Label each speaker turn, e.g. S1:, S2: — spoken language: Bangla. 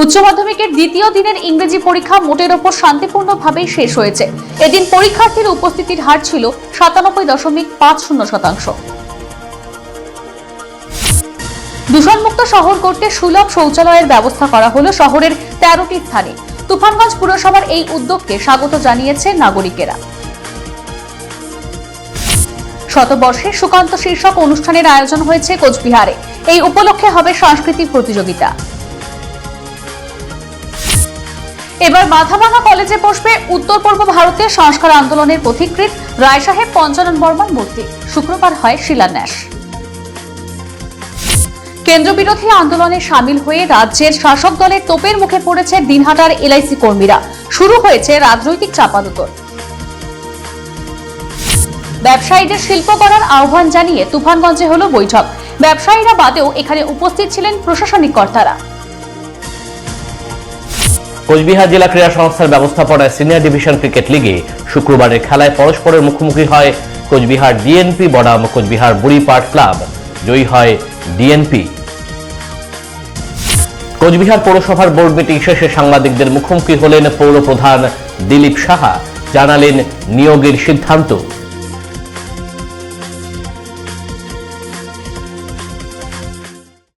S1: উচ্চ মাধ্যমিকের দ্বিতীয় দিনের ইংরেজি পরীক্ষা মোটের ওপর শান্তিপূর্ণভাবেই শেষ হয়েছে। এদিন পরীক্ষার্থীর উপস্থিতির হার ছিল সাতানব্বই দশমিক পাঁচ শূন্য শতাংশ। দূষণমুক্ত শহর করতে সুলভ শৌচালয়ের ব্যবস্থা করা হলো শহরের তেরোটি স্থানে। তুফানগঞ্জ পুরসভার এই উদ্যোগকে স্বাগত জানিয়েছে নাগরিকেরা। শতবর্ষে সুকান্ত শীর্ষক অনুষ্ঠানের আয়োজন হয়েছে কোচবিহারে। এই উপলক্ষে হবে সাংস্কৃতিক প্রতিযোগিতা। এবার মাথাভাঙা কলেজে বসবে উত্তর পূর্ব ভারতের সংস্কার আন্দোলনের পথিকৃৎ রায়সাহেব পঞ্চানন বর্মার মূর্তি। শুক্রবার হয় শিলান্যাস। কেন্দ্রবিরোধী আন্দোলনে সামিল হয়ে রাজ্যের শাসক দলের তোপের মুখে পড়েছে দিনহাটার এলআইসি কর্মীরা। শুরু হয়েছে রাজনৈতিক চাপাদুতর। ব্যবসায়ীদের শিল্প করার আহ্বান জানিয়ে তুফানগঞ্জে হলো বৈঠক। ব্যবসায়ীরা বাদেও এখানে উপস্থিত ছিলেন প্রশাসনিক কর্তারা।
S2: কোচবিহার জেলা ক্রীড়া সংস্থার ব্যবস্থাপনায় সিনিয়র ডিভিশন ক্রিকেট লিগে শুক্রবারের খেলায় পরস্পরের মুখোমুখি হয় কোচবিহার ডিএনপি, বনাম কোচবিহার বুড়িপাট ক্লাব। জয়ী হয় ডিএনপি। কোচবিহার পৌরসভার বোর্ড মিটিং শেষে সাংবাদিকদের মুখোমুখি হলেন পৌর প্রধান দিলীপ সাহা। জানালেন নিয়োগের সিদ্ধান্ত।